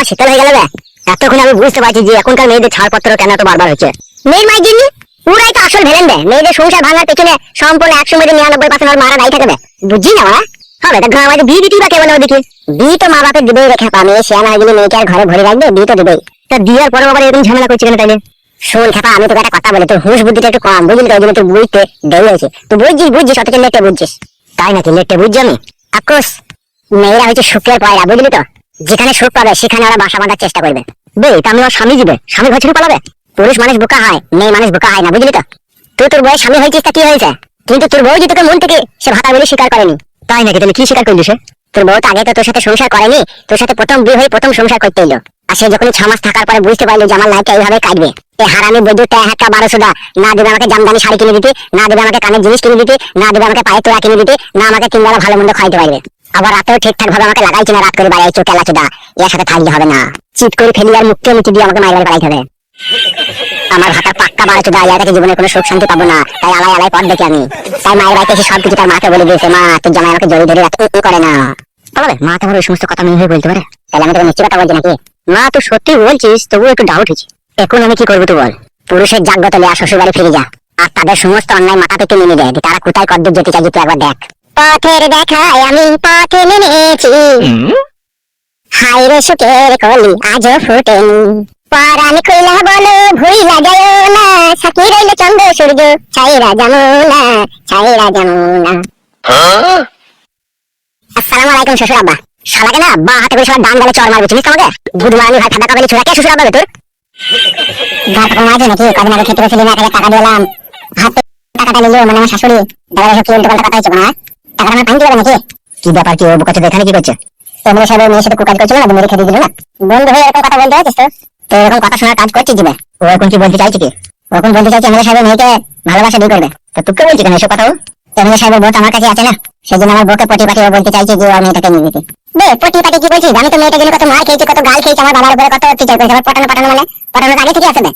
আমার শীতল হয়ে গেল এতক্ষণ আমি বুঝতে পারছি যে এখনকার মেয়েদের ছাড়পত্র কেন এত বারবার হচ্ছে। মেয়ের মাই জিনি পুরাই তো আসল ভেলেন বে মেয়েদের সংসার ভাঙার পেছনে সম্পূর্ণ একশো মেয়েদের নিরানব্বই পার্সেন্ট মারা দায়ী থাকে বে বুঝছি না মারা হবে, তা ঘর আমাদের বিয়ে দিতেই বা কেমন ওদিকে বিয়ে তো মা বাপের দিবেই রেখে পা মেয়ে শেয়ার হয়ে গেলে মেয়েকে আর ঘরে ভরে রাখবে, বিয়ে তো দিবেই। তা বিয়ের পরে আবার এরকম ঝামেলা করছি কেন তাইলে? শোন খেপা, আমি তোকে একটা কথা বলি, তোর হুশ বুদ্ধিটা একটু কম। বুঝলি তো ওই জন্য তুই বুঝতে দেরি হয়েছে। তুই বুঝছিস বুঝছিস অথচ লেটে বুঝছিস। তাই নাকি লেটে বুঝছি আমি? আকুশ মেয়েরা হচ্ছে সুখের পয়রা, বুঝলি তো? যেখানে সুখ পাবে সেখানে ওরা বাসা বাঁধার চেষ্টা করবে। বে তা আমি ওর স্বামী দিবে স্বামী ঘর ছেড়ে পালাবে? পুরুষ মানুষ বোকা হয় মেয়ে মানুষ বোকা হয় না বুঝলি তো? তুই তোর বউয়ের স্বামী হয়েছিস তা কি হয়েছে? কিন্তু তোর বউ যে তোকে মন থেকে সে ভাতা বলে স্বীকার করেনি। তাই নাকি? তাহলে কি স্বীকার করলি সে? তোর বউ তো আগে তো তোর সাথে সংসার করেনি তোর সাথে প্রথম বিয়ে হয়ে প্রথম সংসার করতে এলো। আর সে যখন ছ মাস থাকার পরে বুঝতে পারল যে আমার লাইফটা এইভাবে কাটবে। এই হারামি বৈদ্যুৎ তে হাক্কা বারোশো দা না দেবে আমাকে জামদানি শাড়ি কিনে দিতে না দেবে আমাকে কানের জিনিস কিনে দিতে না দেবে আমাকে পায়ের তোড়া কিনে দিতে না আমাকে তিন বেলা ভালো মন্দ খাইতে পারবে। আবার রাতেও ঠিকঠাক ভাবে আমাকে লাগাইছে না, রাত করে বাইরে চোখ কেলা চোদা, এর সাথে থাকলে হবে না। চিট করে ফেলি আর মুক্তি মুক্তি দিয়ে আমাকে মায়ের বাড়ি পাঠাইতে হবে। আমার ভাতার পাক্কা বাড়া চোদা ইয়ার কাছে জীবনে কোনো সুখ শান্তি পাবো না। তাই আলাই আলাই পথ দেখি আমি। তাই মায়ের বাড়িতে এসে সবকিছু তার মাকে বলে দিয়েছে, মা, তোর জামাই আমাকে জড়িয়ে ধরে উঁ করে না। বলে মা তোমার ওই সমস্ত কথা মেয়ে হয়ে বলতে পারে তাহলে আমি তোকে মিথ্যে কথা বলছি নাকি? মা, তুই সত্যি বলছিস, তবুও একটু ডাউট হচ্ছে এখন আমি কি করব তুই বল? পুরুষের জাগ্রত লিয়া শ্বশুর বাড়ি ফিরে যা। আর তাদের সমস্ত অন্যায় মাথা থেকে নেমে দেয় তারা কোথায় কদ্দূর যেতে চাই তুই একবার দেখ। পথের দেখায় আমি পথে নেমেছি। হাই রে সুখের কলি আজও ফুটেনি। পরাণ খুইলা বলো ভুইলা যায় না সাকি রইল চন্দ্র সূর্য ছাইরা জামুনা ছাইরা জামুনা আসসালামু আলাইকুম শ্বশুর আব্বা। শালাকে না বা হাতে করে সবার ডান গালে চর মারবে চিনিস তো আমাকে বুধমারানি ভাই ফাটা কাকালি ছোড়া কে শ্বশুর আব্বা তোর। নাকি? কদিন আগে খেতে বসে হাজার টাকা দিলাম। হাতে টাকাটা নিল মানে আমার শাশুড়ি। দাদা সব কি উল্টো পাল্টা কথা হচ্ছে না আমার পারে নাকি? কি ব্যাপার কি ও এখানে কি করছে? এমনি সাহেবের মেয়ের সাথে কুকাজ করছিল না? মেরে দিল না? বন্ধু হয়ে এরকম কথা বলতে তো? তো এরকম কথা শোনার কাজ করছিস দিবে ও এখন কি বলতে চাইছে কি? এখন বলতে চাইছে মেয়েকে ভালোবাসা বিয়ে করবে। তো কেন এসব কথা ও? বউ তো আমার কাছে আছে না? আমার পটি পাটি বলতে চাইছে যে ও মেয়েটাকে নিয়ে নিতে। বে, পটি পাটি কি বলছিস? আমি তো মেয়েটা জন্য কত মার খেয়েছি, কত গাল খেয়েছি, আমার বাবার উপরে কত অত্যাচার করেছে। আবার পটানো পাঠানো মানে? পটানো আগে থেকে আছে বে।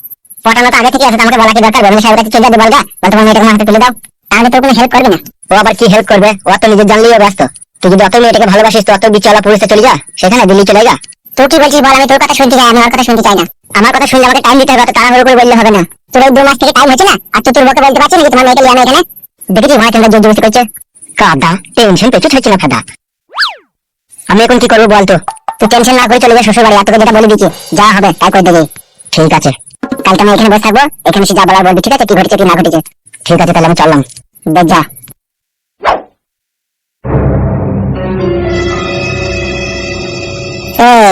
পটানো তো আগে থেকে আছে আমাকে বলা কি দরকার? এমএলএ সাহেবের কাছে চলে যাবে বলগা? বল তোমার মেয়েটাকে আমার তুলে দাও। তাহলে তোর কোনো হেল্প করবে না? ও আবার কি হেল্প করবে? ও তো নিজের জানলেই ব্যস্ত। তুই যদি অত মেয়েটাকে ভালোবাসিস তো অত বিচলা পুলিশে চলে যা, সেখানে দিল্লি চলে যা। তুই কি বলছিস বল, আমি তোর কথা শুনতে চাই আমি ওর কথা শুনতে চাই না। আমার কথা শুনলে আমাকে টাইম দিতে হবে তাড়াহুড়ো করে বললে হবে না। তোর এই দু মাস থেকে টাইম হচ্ছে না? আর তুই তোর বউকে বলতে পারছিস নাকি তোমার মেয়েকে লিয়ে এখানে? দেখেছিস ভাই তোমরা জোর জবরদস্তি করছে? কাদা টেনশন পেছু ছাড়ছে না, ফাদা। আমি এখন কি করব বল তো তুই টেনশন না করে চলে যা শ্বশুর বাড়ি আর তোকে যেটা বলে দিচ্ছি, যা হবে, তাই করে দেবে। ঠিক আছে। কালকে আমি এখানে বসে থাকব, এখানে সে যা বলার বলবি, ঠিক আছে? কি ঘটেছে, কি না ঘটেছে? ঠিক আছে, তাহলে আমি চললাম। বেশ যা।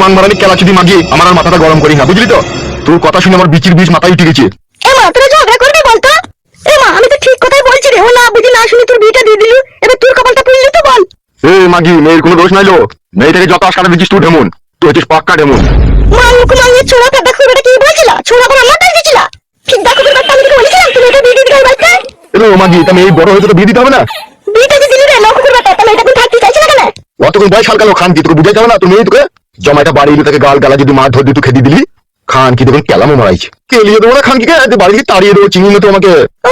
তুই মান মারানি কেলা চুদি মাগি আমার আর মাথাটা গরম করি না বুঝলি তো? তোর কথা শুনে আমার বিচির বীজ মাথায় উঠে গেছে। এ মা তোরা ঝগড়া করবি বলতো? এ মা আমি তো ঠিক কথাই বলছি রে ও না বুঝি না শুনি তোর বিয়েটা দিয়ে দিলি এবার তোর কপালটা পুড়লি তো বল। এ মাগি মেয়ের কোনো দোষ মেয়েটাকে যত আশকাটা দিচ্ছিস তুই ঢেমন তুই হচ্ছিস পাক্কা ঢেমন। মা মুখ ছোড়া কা দেখো বেটা কি বলছিল? ছোড়া আমার তাই দিছিল? ঠিক দেখো তোর বাচ্চা আমি তোকে বলেছিলাম তুমি এটা দিয়ে দিবি বাড়িতে। এ ও মাগি তা মেয়ে বড় হয়ে তো বিয়ে দিতে হবে না? বিয়েটা দিয়ে দিলি রে লক্ষ্য করবে তাহলে এটা তুই থাকতে চাইছ না কেন? অতক্ষণ বয়স হালকালো খান কি তোকে বুঝাই যাবে না? তুমি তোকে জমাইটা বাড়ি এলো তাকে গাল গালা যদি মার ধর দিয়ে তুই খেদি দিলি খান কি দেখুন কেলামো মারাইছে কেলিয়ে দেবো না খান কি কে বাড়ি থেকে তাড়িয়ে দেবো চিনি তো আমাকে ও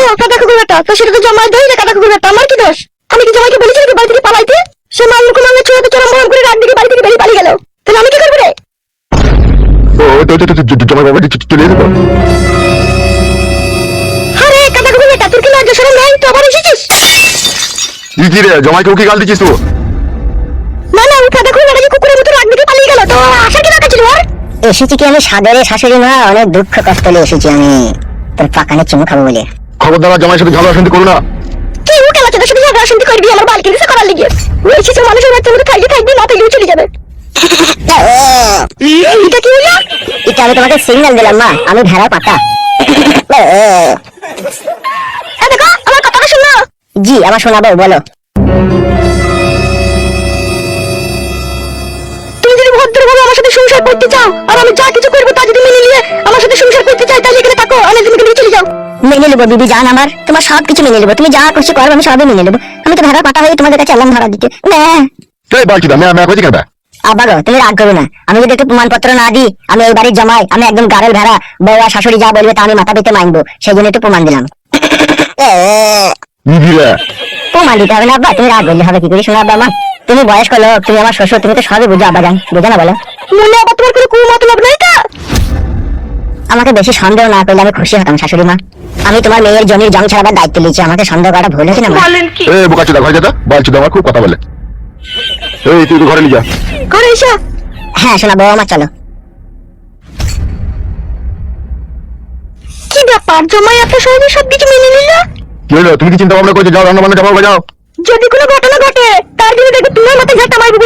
বেটা তো সেটা তো জমায় দেই না বেটা আমার কি দোষ আমি কি জমাইকে বলেছি নাকি বাড়ি থেকে পালাইতে সে মাল মুখ মাঙ্গে ছোড়াতে চরম বরম করে রাত দিকে বাড়ি থেকে বেরিয়ে পালিয়ে গেল তাহলে আমি কি করব রে ও তো তো- তো- জমাই বাবা চলে যেতে আরে বেটা তোর কি লজ্জা শরম নাই তো আবার এসেছিস কি রে জমাইকে কি গাল দিচ্ছিস তো না না ও কাদা কুকুর বেটা কুকুরের মতো রাত দিকে পালিয়ে গেল তো আশা কি রাখা ছিল ওর এসেছি কি আমি সাদরে শাশুড়ি মা? অনেক দুঃখ কষ্ট নিয়ে এসেছি আমি। তোর পাকানে চুমু খাব বলে। খবরদার জামাই সাথে ঝগড়া শুনতে করো না। কি ও কেলা তোদের সাথে ঝগড়া শুনতে করবি আমার বালকে দিছে করার লিগে? ও এসেছে মানুষের বাচ্চা মতো খাইয়ে খাইয়ে না তাইলে চলে যাবে। এটা কি হলো? এটা আমি তোমাকে সিগন্যাল দিলাম মা। আমি ভেড়া পাতা এ দেখো আমার কথাটা শুনো। জি আমার শোনাবো বলো। আমি আমি যা কিছু করব তা যদি মেনে নিয়ে আমার সাথে সংসার করতে চাই তাহলে এখানে থাকো তুমি এখানে চলে যাও। মেনে নেব বিবি জান আমার। তোমার সব কিছু মেনে নেব। তুমি যা করবে আমি সবই মেনে নেব। আমি তো ভেড়া পাটা হয়ে তোমাদের কাছে এলাম ভাড়া দিতে না। এই বালতি দা ম্যা ম্যা করছি কেন বে? তুমি রাগ করো না। আমি যদি একটু প্রমাণপত্র না দিই আমি এই বাড়ির জামাই আমি একদম গাড়ের ভেড়া বউ আর শাশুড়ি যা বলবে তা আমি মাথা পেতে মানবো সেই জন্য একটু প্রমাণ দিলাম। প্রমাণ দিতে হবে না আব্বা। তুমি রাগ বললে হবে কি করে শোনো আব্বা আমার তুমি বয়স্ক লোক তুমি আমার শ্বশুর তুমি তো সবই বুঝো আব্বা জান। বুঝো না বলো। মনে আবার তোমার কোনো কুমতলব নাই তো আমাকে বেশি সন্দেহ না করলে আমি খুশি হতাম শাশুড়ি মা। আমি তোমার মেয়ের জমির জং ছাড়াবার দায়িত্ব নিয়েছি আমাকে সন্দেহ করাটা ভুল হয়েছে না বলেন কি? এ বোকা চোদা ঘরে যা তো। আমার খুব কথা বলে। এই তুই ঘরে নিয়ে যা। ঘরে এসো। হ্যাঁ শোনা বউ আমার চলো। কি ব্যাপার? জমাই এত সহজে সবকিছু মেনে নিল? কি হলো? তুমি কি চিন্তা ভাবনা করছ? যাও রান্না বান্না যাও যদি কোনো ঘটনা ঘটে তার জন্য দেখবে তোমার মাথায় ঝাঁটা মারবো